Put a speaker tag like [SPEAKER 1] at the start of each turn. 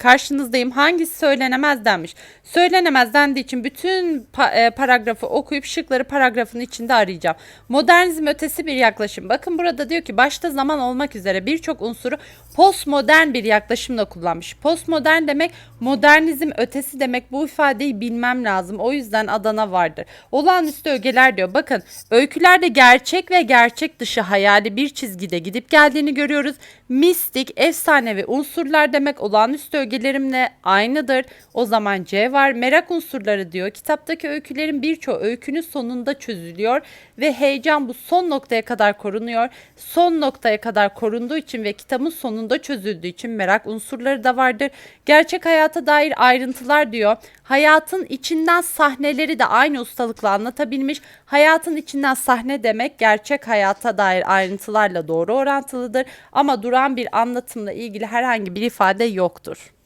[SPEAKER 1] karşınızdayım. Hangisi söylenemez denmiş. Söylenemez dendiği için bütün pa- e, paragrafı okuyup şıkları paragrafın içinde arayacağım. Modernizm ötesi bir yaklaşım. Bakın burada diyor ki başta zaman olmak üzere birçok unsuru postmodern bir yaklaşımla kullanmış. Postmodern demek modernizm ötesi demek. Bu ifadeyi bilmem lazım. O yüzden Adana vardır. Olağanüstü ögeler diyor. Bakın öykülerde gerçek ve gerçek dışı hayali bir çizgide gidip geldiğini görüyoruz. Mistik, efsanevi unsurlar demek olağanüstü ögelerimle aynıdır. O zaman C var. Merak unsurları diyor. Kitaptaki öykülerin birçoğu öykünün sonunda çözülüyor ve heyecan bu son noktaya kadar korunuyor. Son noktaya kadar korunduğu için ve kitabın sonunda çözüldüğü için merak unsurları da vardır. Gerçek hayata dair ayrıntılar diyor. Hayatın içinden sahneleri de aynı ustalıkla anlatabilmiş. Hayatın içinden sahne demek gerçek hayata dair ayrıntılarla doğru orantılıdır ama duran bir anlatımla ilgili herhangi bir ifade yoktur.